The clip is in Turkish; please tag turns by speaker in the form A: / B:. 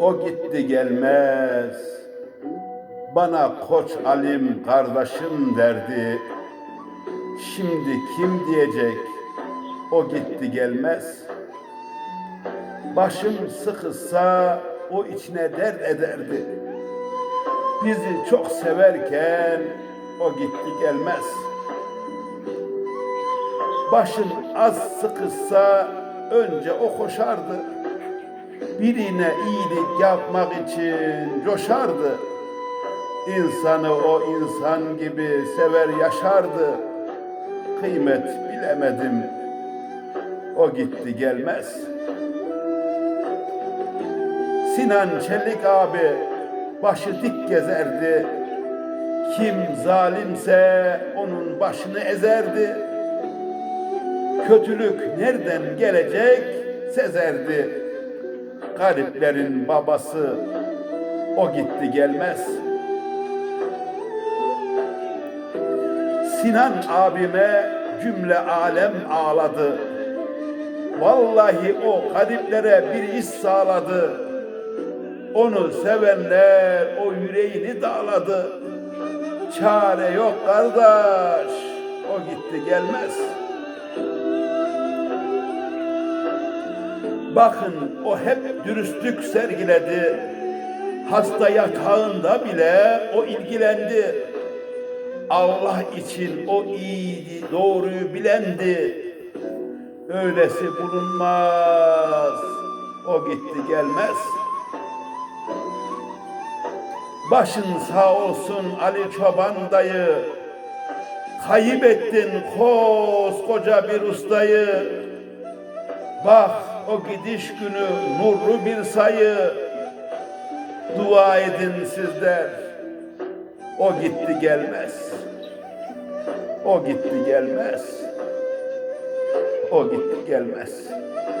A: O gitti gelmez. Bana koç alim kardeşim derdi. Şimdi kim diyecek? O gitti gelmez. Başım sıkışsa o içine dert ederdi. Bizi çok severken o gitti gelmez. Başın az sıkışsa önce o koşardı. Birine iyilik yapmak için coşardı. İnsanı o insan gibi sever yaşardı. Kıymet bilemedim. O gitti gelmez. Sinan Çelik abi başı dik gezerdi. Kim zalimse onun başını ezerdi. Kötülük nereden gelecek sezerdi. Gariplerin babası o gitti gelmez. Sinan abime cümle alem ağladı. Vallahi o gariplere bir iş sağladı. Onu sevenler o yüreğini dağladı. Çare yok kardeş, o gitti gelmez. Bakın o hep dürüstlük sergiledi. Hasta yatağında bile o ilgilendi. Allah için o iyiydi, doğruyu bilendi. Öylesi bulunmaz. O gitti gelmez. Başın sağ olsun Ali Çoban dayı. Kaybettin koskoca bir ustayı. Bak o gidiş günü nurlu bir sayı. Dua edin sizler. O gitti gelmez. O gitti gelmez. O gitti gelmez.